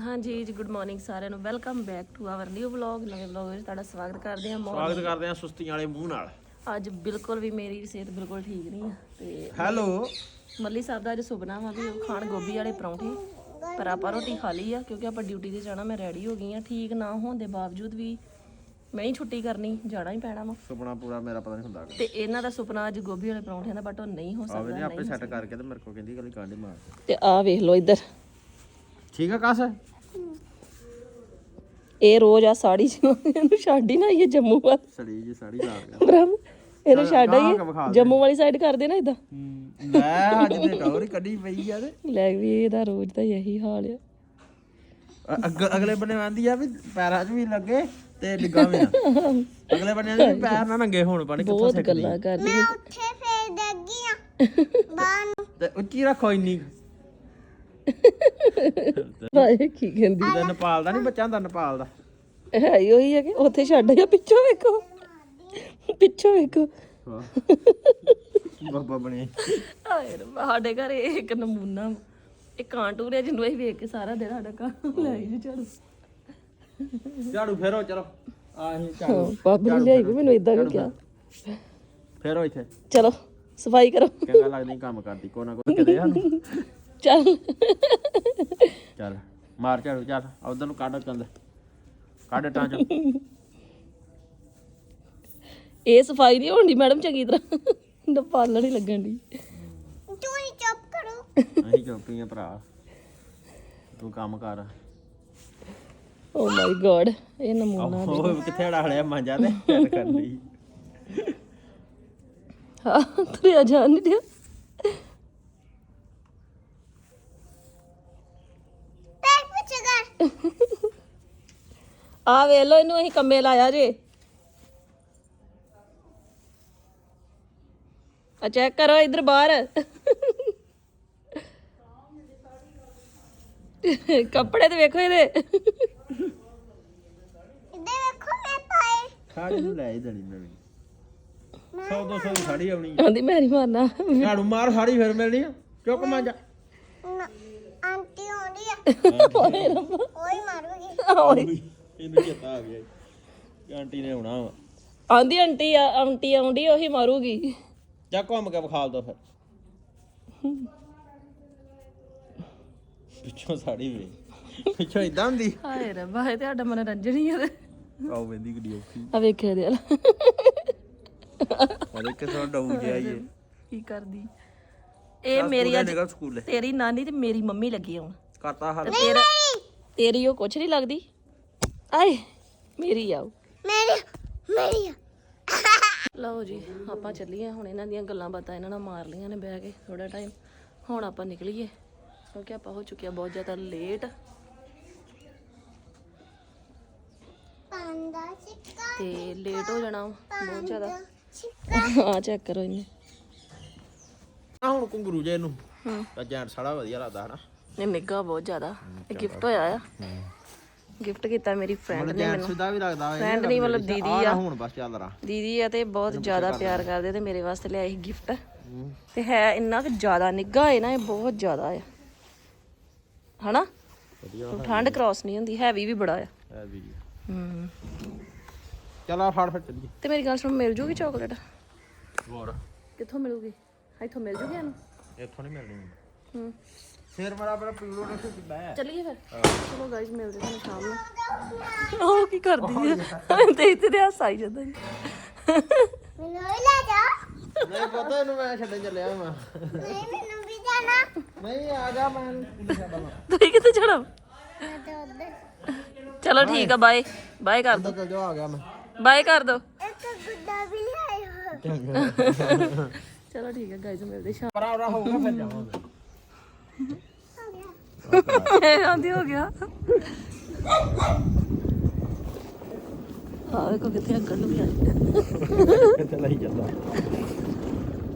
ਹਾਂਜੀ ਜੀ good morning ਸਾਰਿਆਂ ਨੂੰ। Welcome back to our new vlog ਨਵੇਂ ਵਲੌਗ ਵਿੱਚ ਤੁਹਾਡਾ ਸਵਾਗਤ ਕਰਦੇ ਹਾਂ। ਮੌਰ ਸਵਾਗਤ ਕਰਦੇ ਆ ਸੁਸਤੀਆਂ ਵਾਲੇ ਮੂੰਹ ਨਾਲ। ਅੱਜ ਬਿਲਕੁਲ ਵੀ ਮੇਰੀ ਸਿਹਤ ਬਿਲਕੁਲ ਠੀਕ ਨਹੀਂ ਆ ਤੇ ਹੈਲੋ ਮੱਲੀ ਸਾਹਿਬ ਦਾ ਅੱਜ ਸੁਪਨਾ ਵਾ ਵੀ ਉਹ ਖਾਣ ਗੋਭੀ ਵਾਲੇ ਪਰੌਂਠੇ ਪਰ ਆਪਾਂ ਰੋਟੀ ਖਾ ਲਈ ਆ ਕਿਉਂਕਿ ਆਪਾਂ ਡਿਊਟੀ ਤੇ ਜਾਣਾ ਮੈਂ ਰੈਡੀ ਹੋ ਗਈ ਆ ਠੀਕ ਨਾ ਹੋਣ ਦੇ ਬਾਵਜੂਦ ਵੀ ਮੈਂ ਹੀ ਛੁੱਟੀ ਕਰਨੀ ਜਾਣਾ ਹੀ ਪੈਣਾ ਵਾ। ਸੁਪਨਾ ਪੂਰਾ ਮੇਰਾ ਪਤਾ ਨਹੀਂ ਹੁੰਦਾ ਤੇ ਇਹਨਾਂ ਦਾ ਸੁਪਨਾ ਅੱਜ ਗੋਭੀ ਵਾਲੇ ਪਰੌਂਠਿਆਂ ਦਾ ਬਟ ਉਹ ਨਹੀਂ ਹੋ ਆਵੇ ਨੇ ਸਕਦਾ ਆਪੇ ਸੈੱਟ ਕਰਕੇ ਤੇ ਮੇਰੇ ਕੋਲ ਕਹਿੰਦੀ ਗੱਲ ਕਾਂਡੇ ਮਾਰ। ਤੇ ਆਹ ਵੇਖ ਲਓ ਇੱਧਰ। ਠੀਕ ਆ ਕਾਸ? ਇਹ ਰੋਜ਼ ਆ ਸਾੜੀ ਚ। ਇਹਨੂੰ ਛੱਡ ਹੀ ਨਾ ਇਹ ਜੰਮੂ ਵੱਲ। ਸੜੀ ਜੀ ਸਾੜੀ ਲਾ ਗਿਆ ਬ੍ਰਹਮ ਇਹਨੂੰ ਛੱਡ ਆਈਏ। ਜੰਮੂ ਵਾਲੀ ਸਾਈਡ ਕਰਦੇ ਨਾ ਇਦਾਂ ਲੈ ਅੱਜ ਤੇ ਟੌਰ ਹੀ ਕੱਢੀ ਪਈ ਆ ਤੇ। ਲੈ ਵੀ ਇਹਦਾ ਰੋਜ਼ ਦਾ ਇਹੀ ਹਾਲ ਆ। ਅੱਗ- ਅਗਲੇ ਬੰਨੇ ਆਂਦੀ ਆ ਵੀ ਪੈਰਾਂ 'ਚ ਵੀ ਲੱਗੇ ਤੇ ਡਿੱਗਾ ਵੀ ਨਾ ਅਗਲੇ ਬੰਨੇ ਆਂਦੀ ਵੀ ਪੈਰ ਨਾ ਨੰਗੇ ਹੋਣ ਪਾਣੀ ਕਿੱਥੋਂ ਬਹੁਤ ਸਿੱਖ ਗੱਲਾਂ ਕਰਦੀ। ਹੈ ਉੱਥੇ ਫੇਰ ਡੱਗੀਆਂ ਬਾਹਰ ਨੂੰ। ਤੇ ਉੱਚੀ ਰੱਖੋ ਇੰਨੀ ਹਾਏ ਕੀ ਕਹਿੰਦੀ? ਤੇ ਨੇਪਾਲ ਦਾ ਨਹੀਂ ਬੱਚਾ ਹੁੰਦਾ ਨੇਪਾਲ ਦਾ। ਹੈ ਹੀ ਉਹੀ ਹੈ ਕਿ ਉੱਥੇ ਛੱਡ ਗਿਆ ਪਿੱਛੋਂ ਵੇਖੋ। ਪਿੱਛੋਂ ਵੇਖੋ। ਬਾਬਾ ਬਣੇ। ਹਾਏ ਰੱਬਾ ਸਾਡੇ ਘਰ ਇਹ ਇੱਕ ਨਮੂਨਾ ਵਾ। ਇਹ ਕਾਂਟੂਰ ਹੈ ਜਿਹਨੂੰ ਅਸੀਂ ਵੇਖ ਕੇ ਸਾਰਾ ਦਿਨ ਸਾਡਾ ਕੰਮ ਲੈ ਜੀ ਝਾੜੂ। ਝਾੜੂ ਫੇਰੋ ਚਲੋ। ਆਹੀ ਝਾੜੂ। ਬਾਬੂ ਨੇ ਲਿਆਈ ਵੀ ਮੈਨੂੰ ਇਦਾਂ ਕਿਉਂ ਕਿਹਾ। ਫੇਰੋ। ਇੱਥੇ। ਚਲੋ ਸਫ਼ਾਈ ਕਰੋ। ਚੰਗਾ ਲੱਗਦੀ ਕੰਮ ਕਰਦੀ ਕੋ ਨਾ ਕੋ ਕਿਤੇ ਸਾਨੂੰ। ਚੱਲ। ਚੱਲ ਮਾਰ ਝਾੜੂ ਚੱਲ ਉਧਰ ਨੂੰ ਕੱਢ ਕੰਦ ਕੱਢ ਟਾਂ ਚੋਂ ਇਹ ਸਫ਼ਾਈ ਨਹੀਂ ਹੋਣੀ ਮੈਡਮ ਚੰਗੀ ਤਰ੍ਹਾਂ। ਨਪਾਲਣ ਹੀ ਲੱਗਣ ਦੀ ਤੂੰ ਹੀ ਚੁੱਪ ਕਰੋ। ਅਸੀਂ ਚੁੱਪੀਆਂ ਭਰਾ। ਤੂੰ ਕੰਮ ਕਰ। ਓ ਮਾਈ ਗॉड ਇਹ ਨਮੂਨਾ ਉਹ ਕਿੱਥੇ ਢਾਲਿਆ ਮਾਂਜਾ ਤੇ ਚੱਲ ਕਰ ਲਈ ਹਾਂ ਤੁਰਿਆ ਜਾਣ ਨਹੀਂ ਦਿਆ ਪੈਰ ਪੁੱਛ ਕਰ ਆ ਵੇਖ ਲੋ ਇਹਨੂੰ ਅਸੀਂ ਕੰਮੇ ਲਾਇਆ ਜੇ। ਆ ਚੈੱਕ ਕਰੋ ਇਧਰ ਬਾਹਰ। ਕੱਪੜੇ ਤੇ ਵੇਖੋ ਇਹਦੇ। ਇੱਧਰ ਵੇਖੋ ਮੈਂ ਪਾਏ। ਸਾੜੀ ਨੂੰ ਲੈ ਹੀ ਦੇਣੀ ਨਵੀਂ 100 200 ਦੀ ਸਾੜੀ ਆਉਣੀ ਆਂਦੀ ਮੈਰੀ ਮਾਰਨਾ। ਝਾੜੂ ਮਾਰ ਸਾੜੀ ਫਿਰ ਮਿਲਣੀ ਆ। ਚੁੱਕ ਮਾਂਜਾ। ਨਾ ਆਂਟੀ ਆਉਂਦੀ ਆ। ਓਏ ਰੱਬਾ। ਕੋਈ ਮਾਰੂਗੀ। ਇਹਨੂੰ ਚੇਤਾ ਆ ਗਿਆ ਕਿ ਆਂਟੀ ਨੇ ਆਉਣਾ ਵਾ। ਆਂਦੀ ਆਂਟੀ ਆ ਆਂਟੀ ਆਉਂਦੀ ਉਹੀ ਮਾਰੂਗੀ। ਜਾ ਘੁੰਮ ਕੇ ਵਿਖਾਲ ਦੋ ਫਿਰ। ਪਿੱਛੋਂ ਸਾੜੀ ਵੇ ਪਿੱਛੋਂ ਇਦਾਂ ਹੁੰਦੀ। ਹਾਏ ਰੱਬਾ ਇਹ ਤੇ ਸਾਡਾ ਮਨੋਰੰਜਨ ਹੀ ਆ ਤੇ। ਆਉ ਵੇਂਦੀ ਕਿੱਡੀ ਔਖੀ। ਆ ਵੇਖਿਆ ਦੇ ਅਰੇ ਕਿਸੋਂ ਡਾਊ ਜਾਈਏ ਕੀ ਕਰਦੀ? ਇਹ ਮੇਰੀ ਅੱਜ ਨਿਕਲ ਸਕੂਲੇ। ਤੇਰੀ ਨਾਨੀ ਤੇ ਮੇਰੀ ਮੰਮੀ ਲੱਗੀ ਹੁਣ। ਕਰਤਾ ਹਰ ਤੇਰਾ ਤੇਰੀ ਉਹ ਕੁਛ ਨਹੀਂ ਲੱਗਦੀ? ਆਏ ਮੇਰੀ ਆਓ। ਮੇਰੀ ਮੇਰੀ ਲਓ ਜੀ ਆਪਾਂ ਚੱਲੀਏ। ਹੁਣ ਇਹਨਾਂ ਦੀਆਂ ਗੱਲਾਂ ਬਾਤਾਂ ਇਹਨਾਂ ਨਾਲ ਮਾਰ ਲੀਆਂ ਨੇ ਬਹਿ ਕੇ ਥੋੜਾ ਟਾਈਮ ਹੁਣ ਆਪਾਂ ਨਿਕਲੀਏ ਕਿਉਂਕਿ ਆਪਾਂ ਹੋ ਚੁੱਕਿਆ ਬਹੁਤ ਜ਼ਿਆਦਾ ਲੇਟ ਪਾਂਦਾ ਚਿੱਕਾ ਤੇ ਲੇਟ ਹੋ ਜਾਣਾ ਬਹੁਤ ਜ਼ਿਆਦਾ। ਆ ਚੈੱਕ ਕਰੋ ਇਹਨੇ। ਆ ਹੁਣ ਕੁੰਗਰੂ ਜੇ ਇਹਨੂੰ। ਹੂੰ। ਤਾਂ ਜੈਂਟ ਸਾੜਾ ਵਧੀਆ ਲੱਗਦਾ ਹਨਾ। ਇਹ ਨਿੱਘਾ ਬਹੁਤ ਜ਼ਿਆਦਾ। ਇਹ ਗਿਫਟ ਹੋਇਆ ਆ। ਗਿਫਟ ਕੀਤਾ ਮੇਰੀ ਫਰੈਂਡ ਨੇ ਜੈਂਟ ਦਾ ਵੀ ਲੱਗਦਾ ਵਾ ਫਰੈਂਡ ਨਹੀਂ ਮਤਲਬ ਦੀਦੀ ਆ। ਹੁਣ ਬਸ ਚੱਲ ਰਾ ਦੀਦੀ ਆ ਤੇ ਬਹੁਤ ਜ਼ਿਆਦਾ ਪਿਆਰ ਕਰਦੇ ਤੇ ਮੇਰੇ ਵਾਸਤੇ ਲਿਆਏ ਗਿਫਟ। ਤੇ ਹੈ ਇੰਨਾ ਕਿ ਜ਼ਿਆਦਾ ਨਿੱਘਾ ਹੈ ਨਾ ਇਹ ਬਹੁਤ ਜ਼ਿਆਦਾ ਆ। ਹਨਾ? ਵਧੀਆ ਠੰਡ ਕ੍ਰਾਸ ਨਹੀਂ ਹੁੰਦੀ ਹੈਵੀ ਵੀ ਬੜਾ ਆ। ਹੈ ਵੀ ਹੂੰ। ਚੱਲ ਆ ਫੜ ਫਿਰ ਚੱਲੀਏ। ਤੇ ਮੇਰੀ ਗੱਲ ਸੁਣ ਮਿਲ ਜੂਗੀ ਚਾਕਲੇਟ ਹੋਰ? ਕਿੱਥੋਂ ਮਿਲੂਗੀ? ਇੱਥੋਂ ਮਿਲ ਜੂਗੀ ਇਹਨੂੰ? ਇੱਥੋਂ ਨਹੀਂ ਮਿਲਣੀ। ਹੂੰ। ਫੇਰ ਮੇਰਾ ਆਪਣਾ ਪੀਲੋ ਨੇ ਕਿੱਦਾਂ ਹੈ ਚੱਲੀਏ ਫਿਰ। ਚਲੋ ਗਾਇਸ ਮਿਲਦੇ ਤੁਹਾਨੂੰ ਸ਼ਾਮ ਨੂੰ ਉਹ ਕੀ ਕਰਦੀ ਹੈ ਤੇ ਇੱਥੇ ਤੇ ਹੱਸ ਆਈ ਜਾਂਦਾ। ਜੀ ਮੈਨੂੰ ਵੀ ਲੈ ਜਾ। ਨਹੀਂ ਪਤਾ ਇਹਨੂੰ ਮੈਂ ਛੱਡਣ ਚੱਲਿਆ ਮੈਂ ਨਹੀਂ ਮੈਨੂੰ ਵੀ ਜਾਣਾ। ਨਹੀਂ ਆ ਜਾ ਮੈਂ। ਤੁਸੀਂ ਕਿੱਥੇ ਜਾਣਾ? ਮੈਂ ਤੇ ਉੱਧਰ। ਚਲੋ ਠੀਕ ਆ ਬਾਏ ਬਾਏ ਕਰ ਦੋ। ਚੱਲ ਜਾ ਆ ਗਿਆ ਮੈਂ। ਬਾਏ ਕਰ ਦੋ। ਇੱਕ ਗੁੱਡਾ ਵੀ ਲਿਆਇਓ ਚਲੋ। ਠੀਕ ਹੈ ਗਾਇਸ ਮਿਲਦੇ ਸ਼ਾਮ ਪਰ ਆਉਣਾ ਹੋਊਗਾ ਫਿਰ ਜਾਵਾਂਗੇ। ਆਂਦੀ ਹੋ ਗਿਆ। ਹਾਂ ਵੇਖੋ ਕਿੱਥੇ ਅੱਗਣ ਨੂੰ ਵੀ ਆ ਕਿੱਥੇ ਲਈ ਜਾਂਦਾ।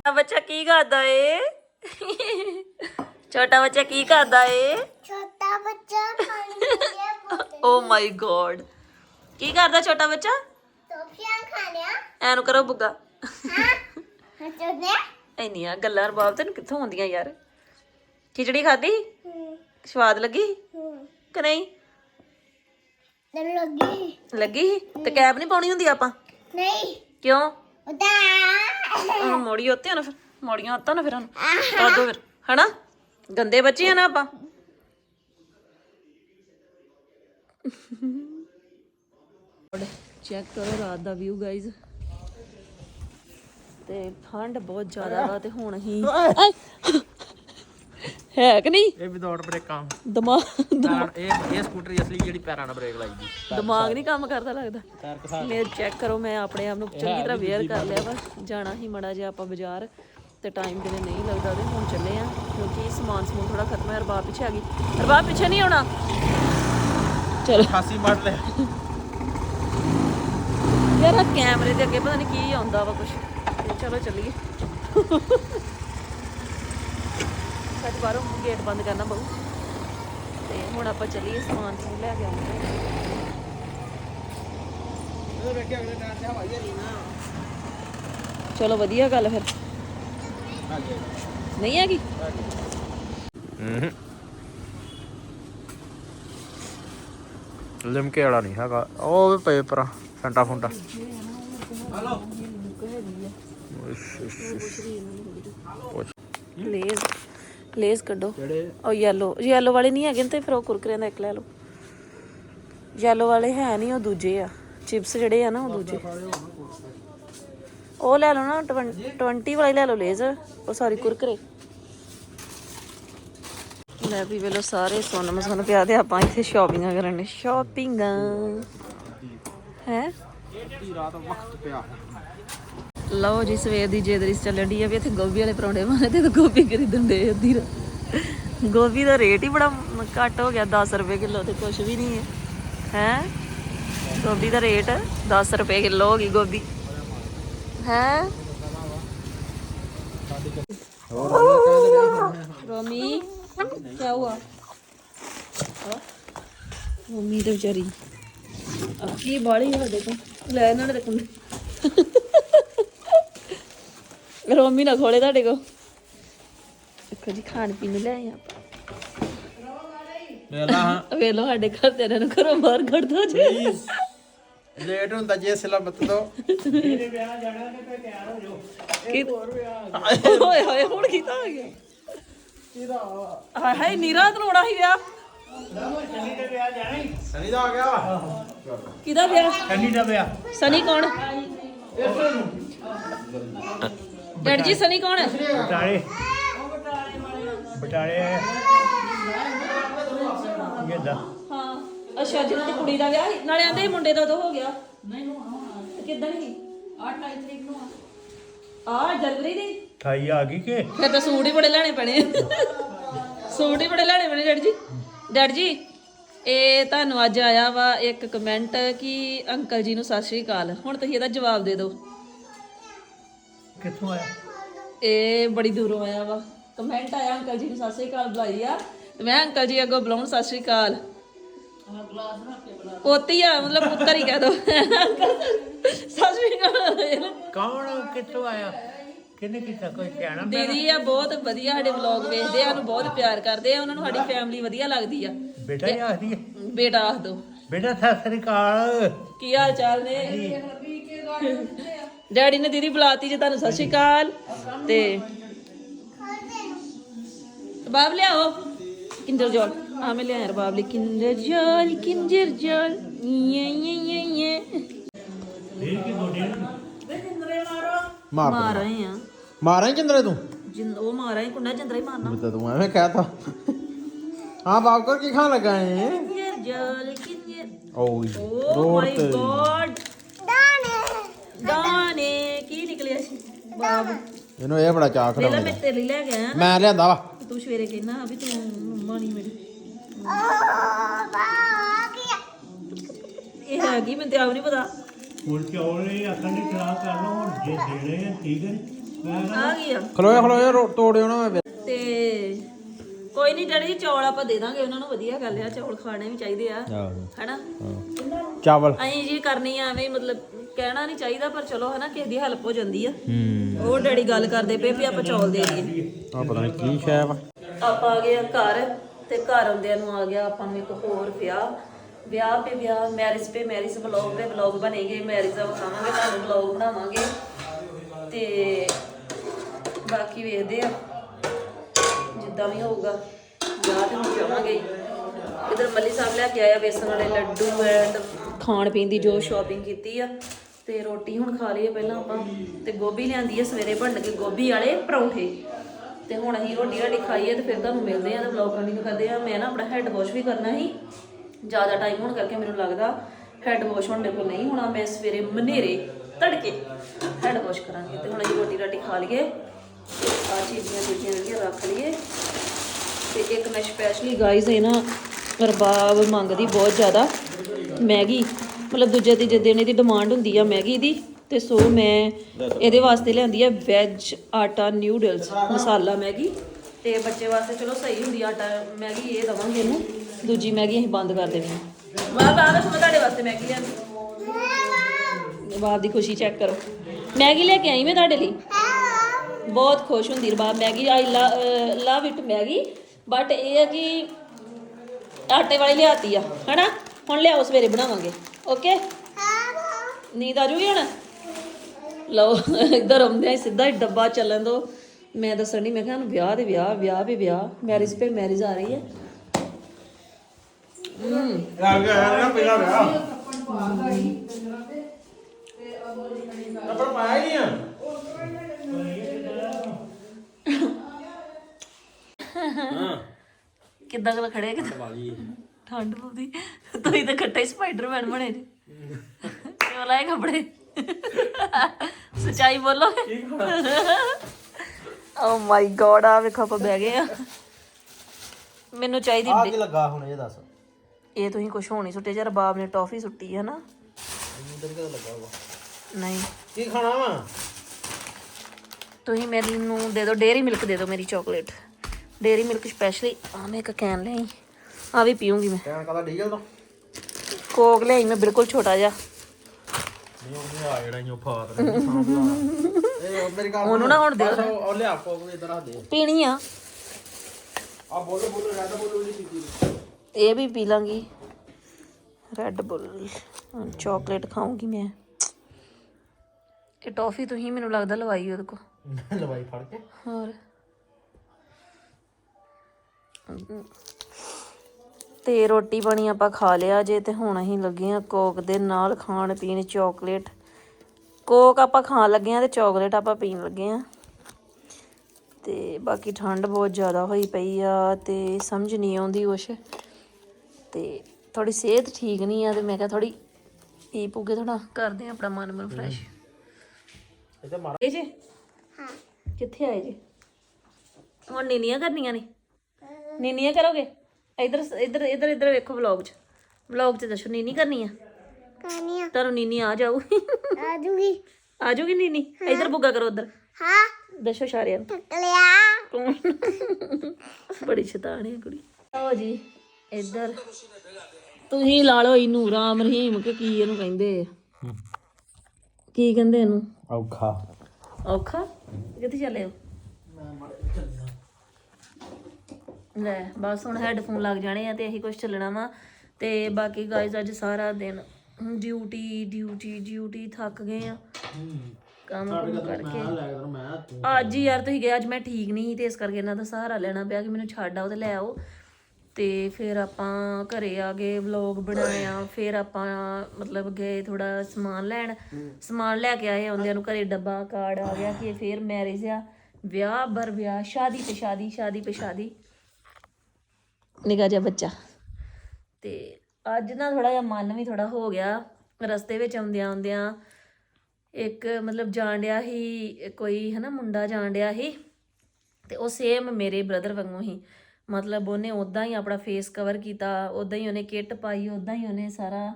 ਛੋਟਾ ਬੱਚਾ ਕੀ ਕਰਦਾ ਏ? ਛੋਟਾ ਬੱਚਾ ਕੀ ਕਰਦਾ ਏ? ਛੋਟਾ ਬੱਚਾ ਓ ਮਾਈ ਗੋਡ ਕੀ ਕਰਦਾ ਛੋਟਾ ਬੱਚਾ? ਟੋਫੀਆਂ ਖਾਣਿਆ। ਐਨੂੰ ਕਰੋ ਬੁੱਗਾ। ਹਾਂ। ਹਾਂ ਚੋਦਿਆ ਇੰਨੀਆਂ ਗੱਲਾਂ ਰਬਾਬ ਤੈਨੂੰ ਕਿੱਥੋਂ ਆਉਂਦੀਆਂ ਯਾਰ। ਖਿਚੜੀ ਖਾਧੀ? ਹੂੰ। ਸਵਾਦ ਲੱਗੀ? ਹੂੰ। ਕਿ ਨਹੀਂ? ਤੇ ਲੱਗੀ। ਲੱਗੀ? ਸੀ ਤੇ ਕੈਪ ਨਹੀਂ ਪਾਉਣੀ ਹੁੰਦੀ ਆਪਾਂ? ਨਹੀਂ। ਕਿਉਂ? ਉਦਾ ਹੁਣ ਮੋੜੀ ਉੱਤੇ ਨਾ ਫਿਰ। ਮੋੜੀਆਂ ਉੱਤਾਂ ਨਾ ਫਿਰ ਹਨ ਕਰ ਦੋ ਫਿਰ। ਹਨਾ? ਗੰਦੇ ਬੱਚੇ ਆ ਨਾ ਆਪਾਂ। ਚੈੱਕ ਕਰੋ ਰਾਤ ਦਾ ਵਿਊ ਗਾਇਜ਼ ਤੇ ਠੰਡ ਬਹੁਤ ਜ਼ਿਆਦਾ ਵਾ ਤੇ ਹੁਣ ਹੀ ਹੈ ਕਿ ਨਹੀਂ? ਇਹ ਵਿਦਆਊਟ ਬ੍ਰੇਕਾਂ ਦਿਮਾਗ ਇਹ ਇਹ ਸਕੂਟਰੀ ਅਸਲੀ ਜਿਹੜੀ ਪੈਰਾਂ ਨਾਲ ਬ੍ਰੇਕ ਲਾਈਦੀ ਦਿਮਾਗ ਨਹੀਂ ਕੰਮ ਕਰਦਾ ਲੱਗਦਾ। ਲੈ ਚੈੱਕ ਕਰੋ ਮੈਂ ਆਪਣੇ ਆਪ ਨੂੰ ਚੰਗੀ ਤਰ੍ਹਾਂ ਵੇਅਰ ਕਰ ਲਿਆ ਵਾ ਜਾਣਾ ਹੀ ਮੜਾ ਜਿਹਾ ਆਪਾਂ ਬਾਜ਼ਾਰ ਤੇ ਟਾਈਮ ਕਿਤੇ ਨਹੀਂ ਲੱਗਦਾ ਤੇ ਹੁਣ ਚੱਲੇ ਆ ਕਿਉਂਕਿ ਸਮਾਨ ਸਮੂਨ ਥੋੜਾ ਖਤਮ ਹੈ ਰਬਾਬ ਪਿੱਛੇ ਆ ਗਈ। ਰਬਾਬ ਪਿੱਛੇ ਨਹੀਂ ਆਉਣਾ। ਚਲੋ। 88 ਮਾਡਲ ਹੈ ਯਾਰ ਆਹ ਕੈਮਰੇ ਦੇ ਅੱਗੇ ਪਤਾ ਨਹੀਂ ਕੀ ਆਉਂਦਾ ਵਾ ਕੁਛ। ਚਲੋ ਚੱਲੀਏ। ਸੱਚ ਬਾਹਰੋਂ ਗੇਟ ਬੰਦ ਕਰਨਾ ਬਹੁ ਤੇ ਹੁਣ ਆਪਾਂ ਚੱਲੀਏ ਸਮਾਨ ਸਮੂਨ ਲੈ ਕੇ ਆਉਂਦੇ ਤੇ ਚਲੋ ਵਧੀਆ ਗੱਲ ਫਿਰ। ਨਹੀਂ ਹੈਗੀ? ਲਿਮਕੇ ਵਾਲਾ ਨਹੀਂ ਹੈਗਾ। ਉਹ ਵੀ ਪਏ ਪਰਾਂ ਫੰਟਾ ਫੁੰਟਾ। ਲੇਜ਼। ਲੇਜ਼ ਕੱਢੋ। ਜਿਹੜੇ ਉਹ ਯੈਲੋ ਯੈਲੋ ਵਾਲੇ ਨਹੀਂ ਹੈਗੇ ਤੇ ਫਿਰ ਉਹ ਕੁਰਕਰਿਆਂ ਦਾ ਇੱਕ ਲੈ ਲਓ। ਯੈਲੋ ਵਾਲੇ ਹੈ ਨਹੀਂ ਉਹ ਦੂਜੇ ਆ। ਚਿਪਸ ਜਿਹੜੇ ਆ ਨਾ ਉਹ ਦੂਜੇ। ਉਹ ਲੈ ਲਓ ਨਾ 20 ਵਾਲੇ ਲੈ ਲਓ ਲੇਜ਼ ਉਹ ਸਾਰੀ ਕੁਰਕਰੇ। ਲੈ ਵੀ ਵੇਲੋ ਸਾਰੇ ਸੋਨ ਮਸੋਨ ਪਿਆ ਤੇ ਆਪਾਂ ਇੱਥੇ ਸ਼ਾਪਿੰਗਾਂ ਕਰਨ। ਨੇ ਸ਼ਾਪਿੰਗਾਂ ਹੈ? ਰਾਤ ਵਕਤ ਪਿਆ। ਲਓ ਜੀ, ਸਵੇਰ ਦੀ ਜੇਦਰੀਸ ਚੱਲਣ ਦੀ ਆ ਵੀ ਇੱਥੇ ਗੋਭੀ ਵਾਲੇ ਪਰੌਂਠੇ ਮਾਰੇ ਤੇ ਗੋਭੀ ਖਰੀਦਣ ਦੇ ਅੱਧੀ ਗੋਭੀ ਦਾ ਰੇਟ ਹੀ ਬੜਾ ਘੱਟ ਹੋ ਗਿਆ 10 ਰੁਪਏ ਕਿਲੋ ਤੇ ਕੁਝ ਵੀ ਨਹੀਂ ਹੈ। ਹੈ? ਗੋਭੀ ਦਾ ਰੇਟ 10 ਰੁਪਏ ਕਿਲੋ ਹੋ ਗਈ ਗੋਭੀ। ਹੈ? ਰੋਮੀ ਕੀ ਹੁਆ ਮੰਮੀ ਤੇ ਵਿਚਾਰੀ ਆ ਕੀ ਬਾਲੀ ਦੇਖੋ ਲੈ ਇਹਨਾਂ ਨੇ ਰੋਮੀ ਨਾ ਖੋਲੇ ਤੁਹਾਡੇ ਕੋ ਦੇਖੋ ਜੀ ਖਾਣ ਪੀਣ ਨੂੰ ਲੈ ਆਏ ਆਪਾਂ। ਮੇਲਾ ਹਾਂ। ਲਓ ਸਾਡੇ ਘਰ ਤੇ ਇਹਨਾਂ ਨੂੰ ਘਰੋਂ ਬਾਹਰ ਕੱਢ ਦੋ ਜੀ। ਪਲੀਜ਼ ਲੇਟ ਹੁੰਦਾ ਜੇ ਸਿਲਾ ਬੱਤ ਦੋ। ਓਏ ਹੋਏ ਹੁਣ ਕੀਤਾ ਹੋ ਗਿਆ? ਹਾਏ ਹਾਏ ਨੀਰਾ ਤਲੋੜਾ ਹੀ ਵਿਆਹ। ਸਨੀ ਦਾ ਆ ਗਿਆ। ਕਿਹਦਾ ਵਿਆਹ? ਦਾ ਪਿਆ ਸਨੀ ਕੌਣ? ਡੈਡ ਜੀ ਸਨੀ ਕੌਣ ਬਟਾਲੇ। ਬਟਾਲੇ। ਇਹ ਦਾ ਹਾਂ। ਅੱਛਾ ਜਿਹਨਾਂ ਦੀ ਕੁੜੀ ਦਾ ਵਿਆਹ ਨਾਲੇ ਆਂਦੇ ਮੁੰਡੇ ਦਾ ਉਦੋਂ ਹੋ ਗਿਆ। ਨਹੀਂ ਕਿੱਦਾਂ ਨਹੀਂ 8 ਤਰੀਕ ਨੂੰ ਆ। ਜਨਵਰੀ ਦੀ? ਠਾਈ ਆ ਗਈ ਕਿ? ਫਿਰ ਤਾਂ ਸੂਟ ਹੀ ਬੜੇ ਲੈਣੇ ਪੈਣੇ। ਸੂਟ ਹੀ ਬੜੇ ਲੈਣੇ ਪੈਣੇ ਡੈਡ ਜੀ। ਡੈਡ ਜੀ ਇਹ ਤੁਹਾਨੂੰ ਅੱਜ ਆਇਆ ਵਾ ਇੱਕ ਕਮੈਂਟ ਕਿ ਅੰਕਲ ਜੀ ਨੂੰ ਸਤਿ ਸ਼੍ਰੀ ਅਕਾਲ। ਹੁਣ ਤੁਸੀਂ ਇਹਦਾ ਜਵਾਬ ਦੇ ਦਿਓ। ਕਿੱਥੋਂ ਆਇਆ? ਇਹ ਬੜੀ ਦੂਰੋਂ ਆਇਆ ਵਾ। ਕਮੈਂਟ ਆਇਆ ਅੰਕਲ ਜੀ ਨੂੰ ਸਤਿ ਸ਼੍ਰੀ ਅਕਾਲ ਬੁਲਾਈ ਆ। ਤੇ ਮੈਂ ਅੰਕਲ ਜੀ ਅੱਗੋਂ ਬੁਲਾਉਣ ਸਤਿ ਸ਼੍ਰੀ ਅਕਾਲ। ਪੋਤੀ ਆ ਮਤਲਬ ਪੁੱਤਰ ਹੀ ਕਹਿ ਦੋ। ਸਤਿ ਸ਼੍ਰੀ ਅਕਾਲ। ਕੌਣ ਕਿੱਥੋਂ ਆਇਆ? ਕਿਹਨੇ ਕੀਤਾ? ਕੋਈ ਕਹਿਣਾ ਦੀਦੀ ਆ ਬਹੁਤ ਵਧੀਆ ਸਾਡੇ ਵਲੌਗ ਵੇਖਦੇ ਆ ਉਹਨੂੰ ਬਹੁਤ ਪਿਆਰ ਕਰਦੇ ਆ ਉਹਨਾਂ ਨੂੰ ਸਾਡੀ ਫੈਮਿਲੀ ਵਧੀਆ ਲੱਗਦੀ ਆ। ਬੇਟਾ ਹੀ ਆਖਦੀ ਹੈ ਬੇਟਾ ਆਖ ਦੋ। ਬੇਟਾ ਸਤਿ ਸ੍ਰੀ ਅਕਾਲ। ਕੀ ਹਾਲ ਚਾਲ ਨੇ? ਡੈਡੀ ਨੇ ਦੀਦੀ ਬੁਲਾਤੀ ਜੇ ਤੁਹਾਨੂੰ ਸਤਿ ਸ਼੍ਰੀ ਅਕਾਲ। ਤੇ ਬਾਬ ਲਿਆਓ। ਕਿੰਜਰ ਜੋਲ। ਆ ਮੈਂ ਲਿਆਇਆ ਬਾਬ ਲਈ। ਕਿੰਜਰ ਜੋਲ ਕਿੰਜਰ ਜੋਲ। ਯੇ ਯੇ ਯੇ ਯੇ ਦੇਰ ਕੀ ਗੋਡੇ ਮਾਰ ਮਾਰ ਰਹੇ ਆ। ਮਾਰਾਂ ਚੰਦਰੇ ਤੂੰ? ਜਿੰਦ ਉਹ ਮਾਰ ਰਹੇ ਕੁੰਡਾ ਜਿੰਦਰਾ ਹੀ ਮਾਰਨਾ। ਤਾਂ ਤੂੰ ਐਵੇਂ ਕਹਿਤਾ। ਹਾਂ ਬਾਪ ਕਰ ਕੀ ਖਾਣ ਲੱਗਾ ਹੈ ਕਿੰਜਰ ਜੋਲ ਕਿੰਜਰ ਓਏ ਓ ਮਾਈ ਗੋਡ ਦਾਣੇ ਦਾਣੇ ਕੀ ਨਿਕਲਿਆ ਸੀ ਬਾਬ ਇਹਨੂੰ ਇਹ ਬੜਾ ਚਾਹ ਲੈ ਲੈ ਖੜਾਉਣੇ ਮੈਂ ਤੇਰੇ ਲਈ ਲੈ ਕੇ ਆਇਆ। ਮੈਂ ਲਿਆਂਦਾ ਵਾ। ਤੂੰ ਸਵੇਰੇ ਕਹਿਣਾ ਵੀ ਤੂੰ ਮੰਮਾ ਨਹੀਂ ਮੇਰੀ। ਗਿਆ ਇਹ ਹੈਗੀ ਮੈਨੂੰ ਤੇ ਆਪ ਨਹੀਂ ਪਤਾ। ਹੁਣ ਚੌਲ ਇਹ ਆਖਣ ਦੀ ਖਰਾਬ ਕਰ ਲਓ ਹੁਣ ਜੇ ਦੇਣੇ ਆ ਠੀਕ ਹੈ ਮੈਂ ਆ ਗਈ ਆ। ਖਲੋਇਆ ਖਲੋਇਆ ਰੋ- ਤੋੜਿਓ ਨਾ ਮੈਂ ਤੇ ਕੋਈ ਨਹੀਂ ਡੈਡੀ ਜੀ ਚੌਲ ਆਪਾਂ ਦੇ ਦਾਂਗੇ ਉਹਨਾਂ ਨੂੰ ਵਧੀਆ ਗੱਲ ਆ ਚੌਲ ਖਾਣੇ ਵੀ ਚਾਹੀਦੇ ਆ। ਆਹੋ। ਹੈਨਾ? ਚਾਵਲ। ਅਸੀਂ ਜੀ ਕਰਨੀ ਆ ਐਵੇਂ ਮਤਲਬ ਕਹਿਣਾ ਨਹੀਂ ਚਾਹੀਦਾ ਪਰ ਚਲੋ ਹੈਨਾ ਕਿਸੇ ਦੀ ਹੈਲਪ ਹੋ ਜਾਂਦੀ ਆ। ਉਹ ਡੈਡੀ ਗੱਲ ਕਰਦੇ ਪਏ ਵੀ ਆਪਾਂ ਚੌਲ ਦੇ ਦਈਏ ਆ ਪਤਾ ਨਹੀਂ ਕੀ ਸ਼ੈ ਵਾ। ਆਪਾਂ ਆ ਗਏ ਆ ਘਰ ਤੇ ਘਰ ਆਉਂਦਿਆਂ ਨੂੰ ਆ ਗਿਆ ਆਪਾਂ ਨੂੰ ਇੱਕ ਹੋਰ ਵਿਆਹ। ਵਿਆਹ ਪੇ ਵਿਆਹ ਮੈਰਿਜ ਪੇ ਮੈਰਿਜ ਵਲੌਗ ਦੇ ਵਲੌਗ ਬਣੇਗੇ ਮੈਰਿਜ ਦਾ ਵਿਖਾਵਾਂਗੇ ਤੁਹਾਨੂੰ ਵਲੌਗ ਬਣਾਵਾਂਗੇ। ਤੇ ਬਾਕੀ ਵੇਖਦੇ ਆ ਜਿੱਦਾਂ ਵੀ ਹੋਊਗਾ। ਵਿਆਹ ਤੇ ਜਾਵਾਂਗੇ। ਹੀ। ਇਧਰ ਮੱਲੀ ਸਾਹਿਬ ਲੈ ਕੇ ਆਇਆ ਵੇਸਣ ਵਾਲੇ ਲੱਡੂ ਐਂਡ ਖਾਣ ਪੀਣ ਦੀ ਜੋ ਸ਼ਾਪਿੰਗ ਕੀਤੀ ਆ। ਤੇ ਰੋਟੀ ਹੁਣ ਖਾ ਲਈਏ ਪਹਿਲਾਂ ਆਪਾਂ ਤੇ ਗੋਭੀ ਲਿਆਂਦੀ ਹੈ ਸਵੇਰੇ ਭੰਡ ਕੇ ਗੋਭੀ ਵਾਲੇ ਪਰੌਂਠੇ। ਤੇ ਹੁਣ ਅਸੀਂ ਰੋਟੀ ਰਾਟੀ ਖਾਈਏ ਤੇ ਫਿਰ ਤੁਹਾਨੂੰ ਮਿਲਦੇ ਆ ਤੇ ਵਲੌਗ ਕੰਟੀਨਿਊ ਕਰਦੇ ਆ। ਮੈਂ ਨਾ ਆਪਣਾ ਹੈੱਡ ਵਾਸ਼ ਵੀ ਕਰਨਾ ਸੀ। ਜ਼ਿਆਦਾ ਟਾਈਮ ਹੋਣ ਕਰਕੇ ਮੈਨੂੰ ਲੱਗਦਾ ਹੈੱਡ ਵਾਸ਼ ਹੁਣ ਮੇਰੇ ਕੋਲ ਨਹੀਂ ਹੋਣਾ। ਮੈਂ ਸਵੇਰੇ ਮਨੇਰੇ ਤੜਕੇ ਹੈੱਡ ਵਾਸ਼ ਕਰਾਂਗੀ। ਤੇ ਹੁਣ ਅਸੀਂ ਰੋਟੀ ਰਾਟੀ ਖਾ ਲਈਏ। ਆ ਚੀਜ਼ਾਂ ਚੀਜ਼ਾਂ ਜਿਹੜੀਆਂ ਰੱਖ ਲਈਏ। ਤੇ ਇੱਕ ਮੈਂ ਸਪੈਸ਼ਲੀ ਗਾਈਜ਼ ਇਹ ਨਾ ਰਬਾਬ ਮੰਗਦੀ ਬਹੁਤ ਜ਼ਿਆਦਾ। ਮੈਗੀ। ਮਤਲਬ ਦੂਜੇ ਤੀਜੇ ਦਿਨ ਇਹਦੀ ਡਿਮਾਂਡ ਹੁੰਦੀ ਆ ਮੈਗੀ ਦੀ ਤੇ ਸੋ ਮੈਂ ਇਹਦੇ ਵਾਸਤੇ ਲਿਆਂਦੀ ਆ ਵੈਜ ਆਟਾ ਨਿਊਡਲਸ ਮਸਾਲਾ ਮੈਗੀ। ਤੇ ਬੱਚੇ ਵਾਸਤੇ ਚਲੋ ਸਹੀ ਹੁੰਦੀ ਆ ਆਟਾ ਮੈਗੀ, ਇਹ ਦਵਾਂਗੇ ਇਹਨੂੰ। ਦੂਜੀ ਮੈਗੀ ਅਸੀਂ ਬੰਦ ਕਰ ਦੇਣੀ ਆ। ਵਾਹ ਵਾਹ ਦੇਖੋ ਮੈਂ ਤੁਹਾਡੇ ਵਾਸਤੇ ਮੈਗੀ ਲਿਆਂਦੀ। ਬਾਪ ਦੀ ਖੁਸ਼ੀ ਚੈੱਕ ਕਰੋ। ਮੈਗੀ ਲੈ ਕੇ ਆਈ ਮੈਂ ਤੁਹਾਡੇ ਲਈ। ਬਹੁਤ ਖੁਸ਼ ਹੁੰਦੀ Rabab Maggi I love it Maggi. But ਇਹ ਹੈ ਕਿ ਆਟੇ ਵਾਲੀ ਲਿਆਤੀ ਆ, ਹਨਾ? ਹੁਣ ਲਿਆਓ, ਸਵੇਰੇ ਬਣਾਵਾਂਗੇ। ਓਕੇ ਨੀਂਦ ਆ ਜੂਗੀ ਹੁਣ? ਲਓ ਇੱਧਰ ਆਉਂਦੇ ਆ ਸਿੱਧਾ ਹੀ ਡੱਬਾ ਚੱਲਣ ਦੋ। ਮੈਂ ਦੱਸਣ ਦੀ ਮੈਂ ਕਿਹਾ ਹੁਣ ਵਿਆਹ ਦੇ ਵਿਆਹ ਵਿਆਹ ਵੀ ਵਿਆਹ। ਮੈਰਿਜ ਪੇ ਮੈਰਿਜ ਆ ਰਹੀ ਹੈ। ਆ ਗਿਆ ਨਾ ਪਹਿਲਾਂ ਵਿਆਹ। ਕੱਪੜ ਪਾਇਆ ਹੀ ਨਹੀਂ ਆ। ਹਾਂ ਕਿੱਦਾਂ ਗੱਲ ਖੜੇ ਕਿੱਦਾਂ? ਠੰਡ ਪਉਂਦੀ ਤੁਸੀਂ ਤਾਂ ਖੱਟੇ ਸਪਾਈਡਰਮੈਨ ਬਣੇ ਨੇ ਕਿਉਂ ਲਾਏ ਕੱਪੜੇ? ਸਚਾਈ ਬੋਲੋ। ਓ ਮਾਈ ਗੋਡ ਆ ਵੇਖੋ ਆਪਾਂ ਬਹਿ ਗਏ ਆ। ਮੈਨੂੰ ਚਾਹੀਦੀ ਆ ਕੀ ਲੱਗਾ ਹੁਣ ਇਹ ਦੱਸ। ਇਹ ਤੁਸੀਂ ਕੁਝ ਹੋਣੀ ਸੁੱਟੇ ਜਰ ਬਾਬ ਨੇ ਟੌਫੀ ਸੁੱਟੀ ਹੈ ਨਾ। ਇੰਦਰ ਕਿਹਦਾ ਲੱਗਾ ਹੋਗਾ ਨਹੀਂ। ਕੀ ਖਾਣਾ ਵਾ? ਤੁਸੀਂ ਮੇਰੀ ਨੂੰ ਦੇ ਦਿਓ ਡੇਰੀ ਮਿਲਕ ਦੇ ਦਿਓ ਮੇਰੀ ਚਾਕਲੇਟ। ਡੇਰੀ ਮਿਲਕ ਸਪੈਸ਼ਲੀ ਆ ਮੈਂ ਇੱਕ ਕੈਨ ਲਈ ਆ ਵੀ ਪੀਉਂਗੀ ਮੈਂ। ਟੈਨ ਕਦਾ ਡੀਜ਼ਲ ਦਾ ਕੋਕ ਲਈ ਮੈਂ ਬਿਲਕੁਲ ਛੋਟਾ ਜਿਹਾ। ਨਹੀਂ ਉਹ ਨਹੀਂ ਆ ਜਿਹੜਾ ਇਹ ਫਾਤ ਨਹੀਂ ਸਾਂਭਲਾ ਇਹ ਉਹ ਮੇਰੀ ਗੱਲ ਉਹਨੂੰ ਨਾ ਹੁਣ ਦਿਓ। ਬਸ ਉਹ ਉਹ ਲਿਆ ਕੋਕ ਵੀ ਇਧਰ ਰੱਖ ਦੇ। ਪੀਣੀ ਆ। ਆ ਬੋਲੋ ਬੋਲੋ ਰੈਡ ਬੋਲੋ ਨਹੀਂ ਪੀਤੀ ਇਹ ਵੀ ਪੀ ਲਾਂਗੀ। Red Bull. ਚਾਕਲੇਟ ਖਾਉਂਗੀ ਮੈਂ। ਇਹ ਟੌਫੀ ਤੁਸੀਂ ਮੈਨੂੰ ਲੱਗਦਾ ਲਵਾਈ ਉਹਦੇ ਕੋ ਲਵਾਈ ਫੜ ਕੇ। ਹੋਰ। ਤੇ ਰੋਟੀ ਪਾਣੀ ਆਪਾਂ ਖਾ ਲਿਆ ਜੇ ਤੇ ਹੁਣ ਅਸੀਂ ਲੱਗੇ ਆ ਕੋਕ ਦੇ ਨਾਲ ਖਾਣ ਪੀਣ ਚਾਕਲੇਟ ਕੋਕ ਆਪਾਂ ਖਾਣ ਲੱਗੇ ਆ ਤੇ ਚਾਕਲੇਟ ਆਪਾਂ ਪੀਣ ਲੱਗੇ ਆ ਤੇ ਬਾਕੀ ਠੰਡ ਬਹੁਤ ਜ਼ਿਆਦਾ ਹੋਈ ਪਈ ਆ ਤੇ ਸਮਝ ਨਹੀਂ ਆਉਂਦੀ ਕੁਛ। ਤੇ ਥੋੜੀ ਸਿਹਤ ਠੀਕ ਨਹੀਂ ਆ ਤੇ ਮੈਂ ਕਿਹਾ ਥੋੜੀ ਪੀ ਪੂਗੇ ਥੋੜਾ ਕਰਦੇ ਆ ਆਪਣਾ ਮਨ ਮਨ ਫਰੈਸ਼ ਇਹ ਤੇ ਮਾਰ। ਇਹ ਜੇ? ਹਾਂ। ਕਿੱਥੇ ਆਏ ਜੇ? ਹੁਣ ਨੀਨੀਆਂ ਕਰਨੀਆਂ ਨੇ? ਨੀਨੀਆਂ ਕਰੋਗੇ? ਇਧਰ ਇਧਰ ਇਧਰ ਇਧਰ ਵੇਖੋ ਵਲੌਗ 'ਚ। ਵਲੌਗ 'ਚ ਦੱਸੋ ਨੀਨੀ ਕਰਨੀ ਆ? ਕਾਨੀਆ ਤੁਹਾਨੂੰ ਨੀਨੀ ਆ ਜਾਊ। ਆ ਜੂਗੀ। ਆ ਜਾਊਗੀ ਨੀਨੀ? ਇਧਰ ਬੁੱਗਾ ਕਰੋ ਉਧਰ। ਹਾਂ। ਦੱਸੋ ਇਸ਼ਾਰਿਆਂ ਨੂੰ। ਟੱਕ ਲਿਆ। ਕੌਣ? ਬੜੀ ਸ਼ੈਤਾਨ ਹੈ ਕੁੜੀ। ਆਓ ਜੀ ਇੱਧਰ। ਤੁਸੀਂ ਲਾ ਲਓ ਇਹਨੂੰ ਰਾਮ ਰਹੀਮ ਕਿ ਕੀ ਇਹਨੂੰ ਕਹਿੰਦੇ? ਆ ਕੀ ਕਹਿੰਦੇ ਇਹਨੂੰ? ਔਖਾ। ਔਖਾ? ਕਿੱਥੇ ਚੱਲੇ ਹੋ? ਲੈ ਬਸ ਹੁਣ ਹੈੱਡਫੋਨ ਲੱਗ ਜਾਣੇ ਆ ਤੇ ਇਹੀ ਕੁਝ ਚੱਲਣਾ ਵਾ। ਤੇ ਬਾਕੀ ਗਾਇਜ਼ ਅੱਜ ਸਾਰਾ ਦਿਨ ਡਿਊਟੀ ਡਿਊਟੀ ਡਿਊਟੀ ਥੱਕ ਗਏ ਆ। ਕੰਮ ਕੁਮ ਕਰਕੇ। ਅੱਜ ਹੀ ਯਾਰ ਤੁਸੀਂ ਗਏ ਅੱਜ ਮੈਂ ਠੀਕ ਨਹੀਂ ਸੀ ਤੇ ਇਸ ਕਰਕੇ ਇਹਨਾਂ ਦਾ ਸਹਾਰਾ ਲੈਣਾ ਪਿਆ ਕਿ ਮੈਨੂੰ ਛੱਡ ਆਓ ਤੇ ਲੈ ਆਓ। ਤੇ ਫਿਰ ਆਪਾਂ ਘਰੇ ਆ ਗਏ ਵਲੌਗ ਬਣਾਇਆ ਫਿਰ ਆਪਾਂ ਮਤਲਬ ਗਏ ਥੋੜਾ ਸਮਾਨ ਲੈਣ। ਸਮਾਨ ਲੈ ਕੇ ਆਏ ਆਉਂਦਿਆਂ ਨੂੰ ਘਰੇ ਡੱਬਾ ਕਾਰਡ ਆ ਗਿਆ ਕਿ ਫਿਰ ਮੈਰਿਜ ਆ। ਵਿਆਹ ਬਰ ਵਿਆਹ ਸ਼ਾਦੀ ਤੇ ਸ਼ਾਦੀ ਸ਼ਾਦੀ ਤੇ ਸ਼ਾਦੀ। ਨਿਗਾ ਜਿਹਾ ਬੱਚਾ। ਤੇ ਅੱਜ ਨਾ ਥੋੜਾ ਜਿਹਾ ਮਨ ਵੀ ਥੋੜਾ ਹੋ ਗਿਆ। ਰਸਤੇ ਵਿੱਚ ਆਉਂਦਿਆਂ ਆਉਂਦਿਆਂ ਇੱਕ ਮਤਲਬ ਜਾਣ ਡਿਆ ਸੀ, ਕੋਈ ਹਨਾ ਮੁੰਡਾ ਜਾਣ ਡਿਆ ਸੀ ਤੇ ਉਹ ਸੇਮ ਮੇਰੇ ਬ੍ਰਦਰ ਵਾਂਗੂ ਹੀ। ਮਤਲਬ ਉਹਨੇ ਉਦਾਂ ਹੀ ਆਪਣਾ ਫੇਸ ਕਵਰ ਕੀਤਾ ਉਦਾਂ ਹੀ ਉਹਨੇ ਕਿੱਟ ਪਾਈ ਉਦਾਂ ਹੀ ਉਹਨੇ ਸਾਰਾ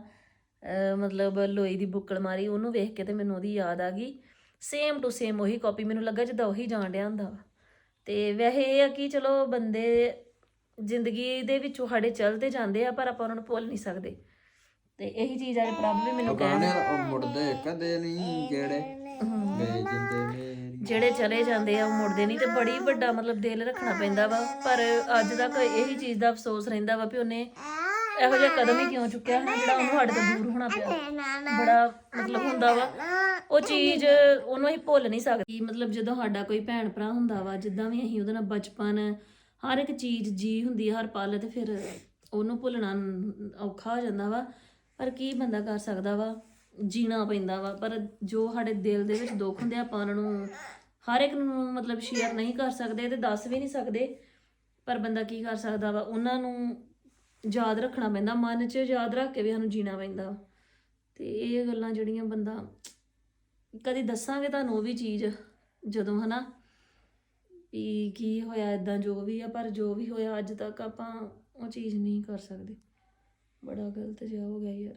ਮਤਲਬ ਲੋਈ ਦੀ ਬੁੱਕਲ ਮਾਰੀ, ਉਹਨੂੰ ਵੇਖ ਕੇ ਤੇ ਮੈਨੂੰ ਉਹਦੀ ਯਾਦ ਆ ਗਈ। ਸੇਮ ਟੂ ਸੇਮ ਉਹੀ ਕਾਪੀ ਮੈਨੂੰ ਲੱਗਾ ਜਿੱਦਾਂ ਉਹੀ ਜਾਣ ਡਿਆ ਹੁੰਦਾ ਵਾ। ਤੇ ਵੈਸੇ ਇਹ ਆ ਕਿ ਚਲੋ ਬੰਦੇ ਜ਼ਿੰਦਗੀ ਦੇ ਵਿੱਚੋਂ ਸਾਡੇ ਚੱਲਦੇ ਜਾਂਦੇ ਆ ਪਰ ਆਪਾਂ ਉਹਨਾਂ ਨੂੰ ਭੁੱਲ ਨਹੀਂ ਸਕਦੇ। ਤੇ ਇਹੀ ਚੀਜ਼ ਅੱਜ ਪ੍ਰਭ ਵੀ ਮੈਨੂੰ ਕਹਿਣ ਉਹ ਮੁੜਦੇ ਕਦੇ ਨਹੀਂ ਕਿਹੜੇ ਗਏ ਜਿੰਦੇ ਮੇਰੀ ਜਿਹੜੇ ਚਲੇ ਜਾਂਦੇ ਆ ਉਹ ਮੁੜਦੇ ਨਹੀਂ ਤੇ ਬੜੀ ਵੱਡਾ ਮਤਲਬ ਦਿਲ ਰੱਖਣਾ ਪੈਂਦਾ ਵਾ। ਪਰ ਅੱਜ ਤੱਕ ਇਹੀ ਚੀਜ਼ ਦਾ ਅਫਸੋਸ ਰਹਿੰਦਾ ਵਾ ਵੀ ਉਹਨੇ ਇਹੋ ਜਿਹਾ ਕਦਮ ਹੀ ਕਿਉਂ ਚੁੱਕਿਆ ਹੈ ਜਿਹੜਾ ਉਹਨੂੰ ਸਾਡੇ ਤੋਂ ਦੂਰ ਹੋਣਾ ਪਿਆ। ਬੜਾ ਮਤਲਬ ਹੁੰਦਾ ਵਾ। ਉਹ ਚੀਜ਼ ਉਹਨੂੰ ਅਸੀਂ ਭੁੱਲ ਨਹੀਂ ਸਕਦੇ। ਮਤਲਬ ਜਦੋਂ ਸਾਡਾ ਕੋਈ ਭੈਣ ਭਰਾ ਹੁੰਦਾ ਵਾ ਜਿੱਦਾਂ ਵੀ ਅਸੀਂ ਉਹਦੇ ਨਾਲ ਬਚਪਨ ਹਰ ਇੱਕ ਚੀਜ਼ ਜੀ ਹੁੰਦੀ ਹੈ ਹਰ ਪਲ ਤੇ ਫਿਰ ਉਹਨੂੰ ਭੁੱਲਣਾ ਔਖਾ ਹੋ ਜਾਂਦਾ ਵਾ। ਪਰ ਕੀ ਬੰਦਾ ਕਰ ਸਕਦਾ ਵਾ? ਜੀਣਾ ਪੈਂਦਾ ਵਾ। ਪਰ ਜੋ ਸਾਡੇ ਦਿਲ ਦੇ ਵਿੱਚ ਦੁੱਖ ਹੁੰਦੇ ਆ, ਆਪਾਂ ਉਹਨਾਂ ਨੂੰ ਹਰ ਇੱਕ ਨੂੰ ਮਤਲਬ ਸ਼ੇਅਰ ਨਹੀਂ ਕਰ ਸਕਦੇ ਤੇ ਦੱਸ ਵੀ ਨਹੀਂ ਸਕਦੇ। ਪਰ ਬੰਦਾ ਕੀ ਕਰ ਸਕਦਾ ਵਾ? ਉਹਨਾਂ ਨੂੰ ਯਾਦ ਰੱਖਣਾ ਪੈਂਦਾ ਮਨ 'ਚ ਯਾਦ ਰੱਖ ਕੇ ਵੀ ਸਾਨੂੰ ਜੀਣਾ ਪੈਂਦਾ। ਵਾ। ਤੇ ਇਹ ਗੱਲਾਂ ਜਿਹੜੀਆਂ ਬੰਦਾ ਕਦੀ ਦੱਸਾਂਗੇ ਤੁਹਾਨੂੰ ਉਹ ਵੀ ਚੀਜ਼ ਜਦੋਂ ਹਨਾ? ਵੀ ਕੀ ਹੋਇਆ ਇਦਾਂ ਜੋ ਵੀ ਆ, ਪਰ ਜੋ ਵੀ ਹੋਇਆ, ਅੱਜ ਤੱਕ ਆਪਾਂ ਉਹ ਚੀਜ਼ ਨਹੀਂ ਕਰ ਸਕਦੇ। ਬੜਾ ਗਲਤ ਜਿਹਾ ਹੋ ਗਿਆ ਯਾਰ।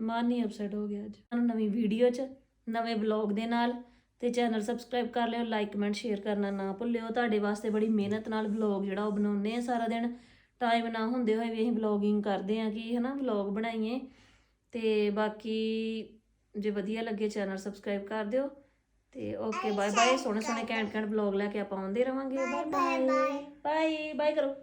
ਮਨ ਹੀ ਅਪਸੈਟ ਹੋ ਗਿਆ ਅੱਜ। ਤੁਹਾਨੂੰ ਨਵੀਂ ਵੀਡੀਓ 'ਚ, ਨਵੇਂ ਵਲੌਗ ਦੇ ਨਾਲ ਤੇ ਚੈਨਲ ਸਬਸਕ੍ਰਾਈਬ ਕਰ ਲਿਓ ਲਾਈਕ ਕਮੈਂਟ ਸ਼ੇਅਰ ਕਰਨਾ ਨਾ ਭੁੱਲਿਓ। ਤੁਹਾਡੇ ਵਾਸਤੇ ਬੜੀ ਮਿਹਨਤ ਨਾਲ ਵਲੌਗ ਜਿਹੜਾ ਉਹ ਬਣਾਉਂਦੇ ਆ ਸਾਰਾ ਦਿਨ। ਟਾਈਮ ਨਾ ਹੁੰਦੇ ਹੋਏ ਵੀ ਅਸੀਂ ਵਲੌਗਿੰਗ ਕਰਦੇ ਆ ਕਿ ਹਨਾ ਵਲੌਗ ਬਣਾਈਏ। ਤੇ ਬਾਕੀ ਜੇ ਵਧੀਆ ਲੱਗੇ ਚੈਨਲ ਸਬਸਕ੍ਰਾਈਬ ਕਰ ਦਿਓ। ਤੇ ਓਕੇ ਬਾਏ ਬਾਏ ਸੋਹਣੇ ਸੋਹਣੇ ਘੈਂਟ ਘੈਂਟ ਵਲੌਗ ਲੈ ਕੇ ਆਪਾਂ ਆਉਂਦੇ ਰਵਾਂਗੇ। ਬਾਏ ਬਾਏ ਬਾਏ ਬਾਏ ਕਰੋ।